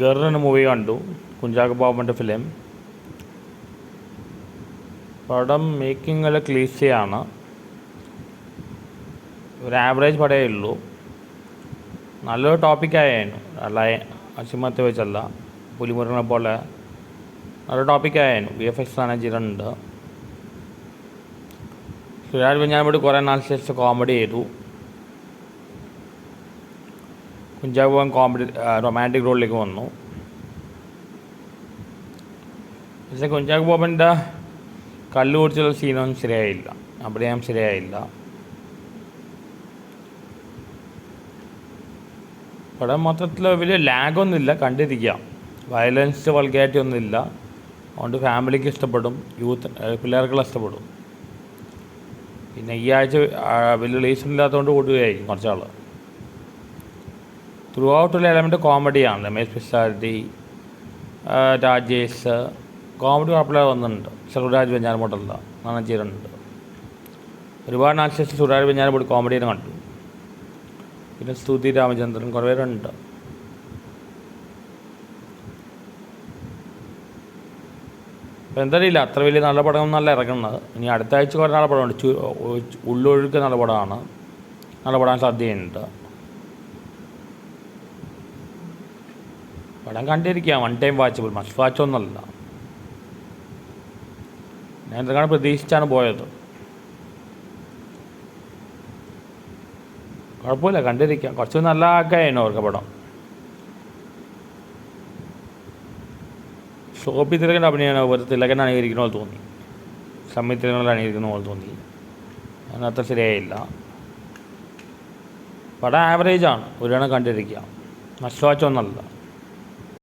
ഗറിന് movie കണ്ടു കുഞ്ചാക്കോ ബോബന്റെ film പടം മേക്കിംഗ് അല്ല ക്ലീശയാണ് ഒരു ആവറേജ് പടയേ ഉള്ളൂ. നല്ലൊരു ടോപ്പിക്കായിരുന്നു അല്ല അസിമത്തെ വെച്ചല്ല പുലിമുരുകനെ പോലെ നല്ല ടോപ്പിക്കായിരുന്നു വി എഫ് എക്സ് മാനേജറുണ്ട് സുരാജ് ഇവിടെ കുറേ നാൾ ശേഷം കോമഡി ചെയ്തു. കുഞ്ചാക്കോ ബോബൻ കോമഡി റൊമാന്റിക് റോളിലേക്ക് വന്നു. പക്ഷേ കുഞ്ചാക്കോ ബോബന്റെ കല്ല് കുടിച്ചുള്ള സീനൊന്നും ശരിയായില്ല. അഭിനയം ശരിയായില്ല. പടം മൊത്തത്തിൽ വലിയ ലാഗൊന്നുമില്ല കണ്ടിരിക്കാം. വയലൻസ് വൾഗാരിറ്റി ഒന്നുമില്ല. അതുകൊണ്ട് ഫാമിലിക്ക് ഇഷ്ടപ്പെടും. യൂത്ത് പിള്ളേർക്കുള്ള ഇഷ്ടപ്പെടും. പിന്നെ ഈ ആഴ്ച വലിയ റിലീസ് ഇല്ലാത്തതുകൊണ്ട് കൂടുകയായിരിക്കും കുറച്ചാൾ ത്രൂ ഔട്ടുള്ള എലമെന്റ് കോമഡിയാണ് രമേശ് പിഷാരടി രാജേഷ് കോമഡി കുഴപ്പമില്ലാതെ വന്നിട്ടുണ്ട് സുരാജ് വെഞ്ഞാറമൂട്ടല്ല നന്നായി ചെയ്തിട്ടുണ്ട് ഒരുപാട് നാൾ ശേഷം സുരാജ് വെഞ്ഞാറമൂടി കോമഡിയെ കണ്ടു. പിന്നെ സ്തുതി രാമചന്ദ്രൻ കുറേ പേരുണ്ട്. അപ്പോൾ എന്തറിയില്ല അത്ര വലിയ നല്ല പടം നല്ല ഇറങ്ങുന്നത്. ഇനി അടുത്ത ആഴ്ച കുറേ നല്ല പടമുണ്ട്. ഉള്ളൊഴുക്ക് നല്ല പടമാണ്. നല്ല പടാൻ സാധ്യതയുണ്ട്. പടം കണ്ടിരിക്കുക. One time watchable must watch ഒന്നല്ല ഞാൻ എന്താണ് പ്രതീക്ഷിച്ചാണ് പോയത്. കുഴപ്പമില്ല കണ്ടിരിക്കാം. കുറച്ച് നല്ല ആക്കായിരുന്നു അവർക്ക് പടം. ഷോപ്പി തിലകന്റെ അഭിനയമാണ് ഒരു തിലകൻ അണിയിരിക്കുന്ന പോലെ തോന്നി. സമയ തിലകനിൽ അണിയിരിക്കുന്ന പോലെ തോന്നി. അതിനത്ര ശരിയായില്ല. പടം ആവറേജാണ് ഒരു കണ്ടിരിക്കാം മസ്റ്റ് വാച്ച് ഒന്നല്ല